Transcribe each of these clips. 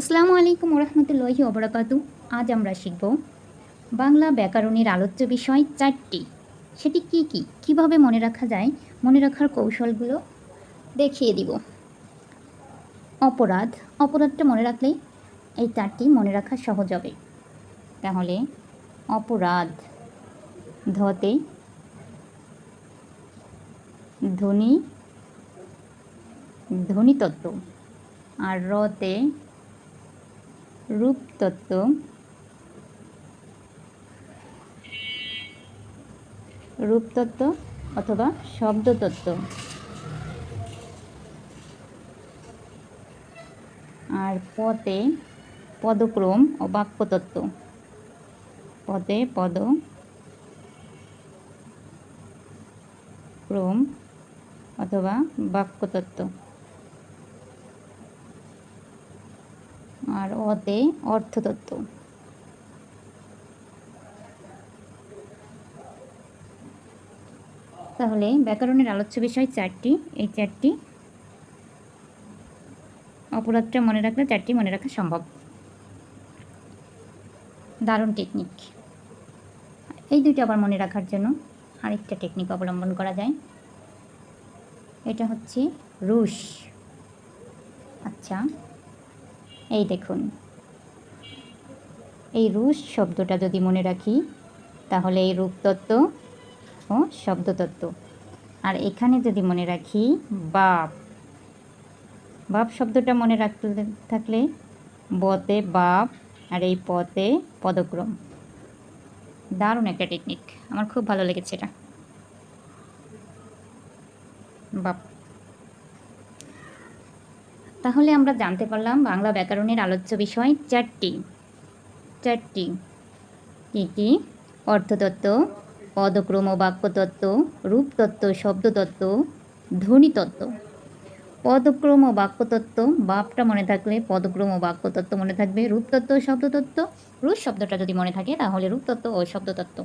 আসসালামু আলাইকুম রহমতুল্লাহি ওবরাকাতু। আজ আমরা শিখব বাংলা ব্যাকরণের আলোচ্য বিষয় চারটি। সেটি কি কি? কীভাবে মনে রাখা যায়? মনে রাখার কৌশলগুলো দেখিয়ে দিব। অপরাধ। অপরাধটা মনে রাখলে এই চারটি মনে রাখা সহজ হবে। তাহলে অপরাধ, ধতে ধ্বনি ধ্বনিতত্ত্ব আর রতে রূপতত্ত্ব। রূপতত্ত্ব অথবা শব্দতত্ত্ব। আর পদে পদক্রম ও বাক্যতত্ত্ব। পদে পদ ক্রম অথবা বাক্যতত্ত্ব। আর অতে অর্থতত্ত্ব। তাহলে ব্যাকরণের আলোচ্য বিষয় চারটি। এই চারটি অপরাধটা মনে রাখলে চারটি মনে রাখা সম্ভব। দারুণ টেকনিক এই দুইটা আবার মনে রাখার জন্য আরেকটা টেকনিক অবলম্বন করা যায়। এটা হচ্ছে রুশ। আচ্ছা এই দেখুন। এই রুশ শব্দটা যদি মনে রাখি, তাহলে এই রূপতত্ত্ব ও শব্দতত্ত্ব আর এখানে যদি মনে রাখি, বাপ। বাপ শব্দটা মনে রাখতে থাকলে বতে বাপ আর এই পতে পদক্রম। দারুণ একটা টেকনিক আমার খুব ভালো লেগেছে এটা। বাপ। তাহলে আমরা জানতে পারলাম বাংলা ব্যাকরণের আলোচ্য বিষয় চারটি। চারটি। কী কী? অর্থতত্ত্ব পদক্রম বাক্যতত্ত্ব, রূপতত্ত্ব, শব্দতত্ত্ব, ধ্বনিতত্ত্ব। পদক্রম ও বাক্যতত্ত্ব, বাপটা মনে থাকলে পদক্রম ও বাক্যতত্ত্ব মনে থাকবে, রূপতত্ত্ব, শব্দতত্ত্ব। রূপ শব্দটা যদি মনে থাকে তাহলে রূপতত্ত্ব ও শব্দতত্ত্ব।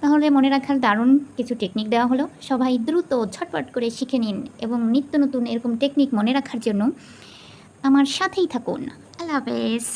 তাহলে মনে রাখার দারুণ কিছু টেকনিক দেওয়া হলো। সবাই দ্রুত ঝটপট করে শিখে নিন এবং নিত্য নতুন এরকম টেকনিক মনে রাখার জন্য আমার সাথেই থাকুন। আল্লাহ হাফেজ।